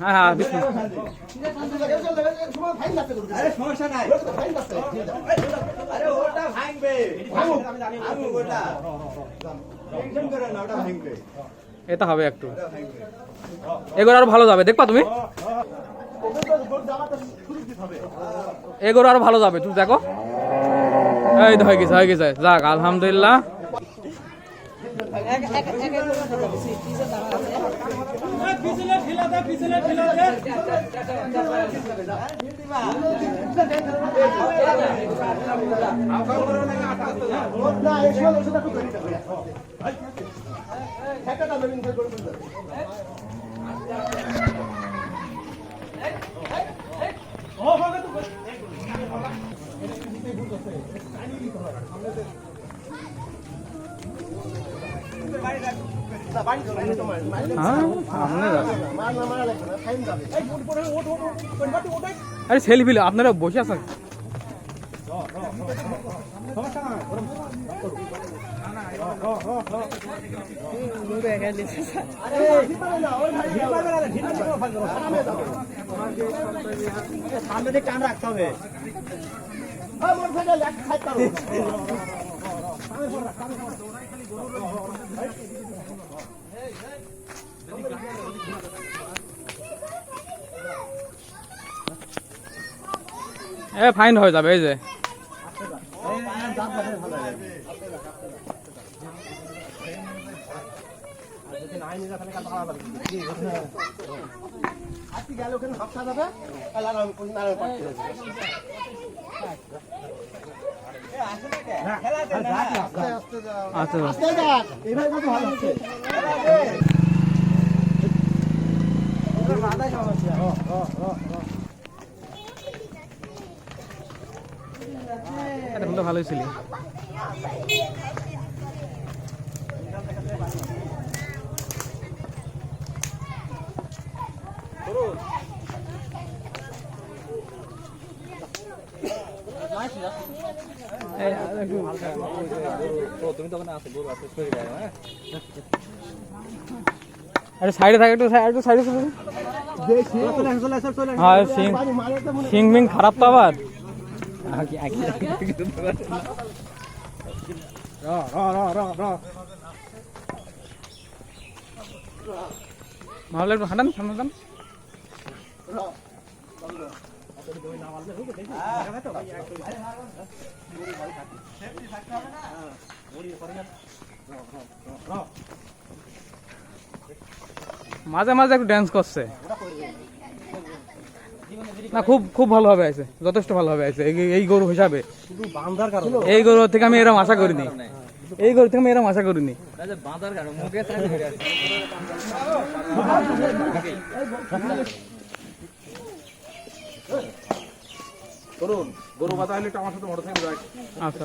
হ্যাঁ হ্যাঁ বিষ্ণু। সমস্যা নাই। আরে ওটা ভাঙবে ওটা টেনশন করে না ওটা ভাঙবে এটা হবে একটু। এগুলো আরও ভালো যাবে দেখবা তুমি? এগুলো আরও ভালো যাবে তুমি দেখো। এই তো হয়ে গেছে হয়ে গেছে। যাক আলহামদুলিল্লাহ। হ্যাঁ যাবে আরে সেলফি আপনারা বসে আছেন? সামনে দিকে টান রাখতে হবে। এ ফাইন হয়ে যাবে এই যে। গেলে ওখানে হাফসা যাবে আর আমি কোনো নাড়ার আচ্ছা আস্তে যাক, এইভাবে কিন্তু ভালো হচ্ছে। এটা কিন্তু ভালোই ছিল এই, আর সাইডে থাকে একটু একটু সাইডে চলে। হ্যাঁ সিং সিং মিং খারাপ তো আবার ভালো হাঁটান, সামনে মাঝে মাঝে একটু ড্যান্স করছে। না, খুব খুব ভালোভাবে আছে যথেষ্ট ভালোভাবে আছে এই- গরু হিসাবে। এই গরু থেকে আমি এরকম আশা করিনি। এই গরু থেকে আমি এরকম আশা করিনি। আচ্ছা